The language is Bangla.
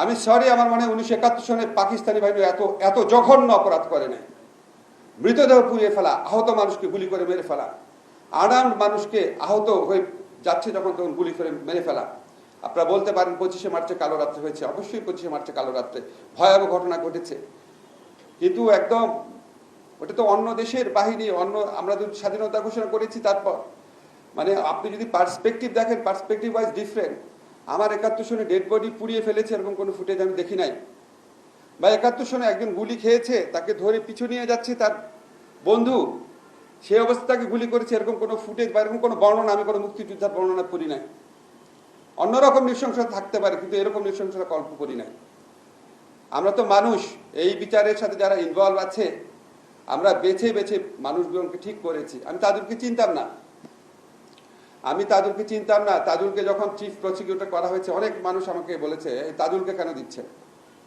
আমি সরি আমার মনে উনিশশো একাত্তর সনে পাকিস্তানি বাহিনী এত এত জঘন্য অপরাধ করে নাই। মৃতদেহ পুড়িয়ে ফেলা, আহত মানুষকে গুলি করে মেরে ফেলা আনার্মড মানুষকে আহত হয়ে যাচ্ছে যখন তখন গুলি করে মেরে ফেলা। আপনারা বলতে পারেন পঁচিশে মার্চে কালো রাত্রে হয়েছে, অবশ্যই পঁচিশে মার্চে কালো রাত্রে। ভয়াবহ ঘটনা ঘটেছে। কিন্তু একদম, ওটা তো অন্য দেশের বাহিনী, অন্য, আমরা যদি স্বাধীনতা ঘোষণা করেছি তারপর। মানে আপনি যদি পার্সপেক্টিভ দেখেন পার্সপেক্টিভ ওয়াইজ ডিফারেন্ট আমার একাত্তর সনে ডেড বডি পুড়িয়ে ফেলেছে, এরকম কোনো ফুটেজ আমি দেখি নাই। বা একাত্তর সনে একজন গুলি খেয়েছে, তাকে ধরে পিছু নিয়ে যাচ্ছে তার বন্ধু। সে অবস্থা তাকে গুলি করেছে, এরকম কোনো ফুটেজ বা এরকম কোনো বর্ণনা, আমি কোনো মুক্তিযোদ্ধার বর্ণনা করি নাই। অন্যরকম নৃশংসতা থাকতে পারে, কিন্তু এরকম নৃশংসতা কল্প করি নাই। আমরা তো মানুষ, এই বিচারের সাথে যারা ইনভলভ আছে, আমরা বেছে বেছে মানুষগুলোকে ঠিক করেছি। আমি তাদেরকে চিনতাম না। আমি তাজুলকে চিনতাম না। তাজুলকে যখন চিফ প্রসিকিউটর করা হয়েছে, অনেক মানুষ আমাকে বলেছে তাজুলকে কেন দিচ্ছে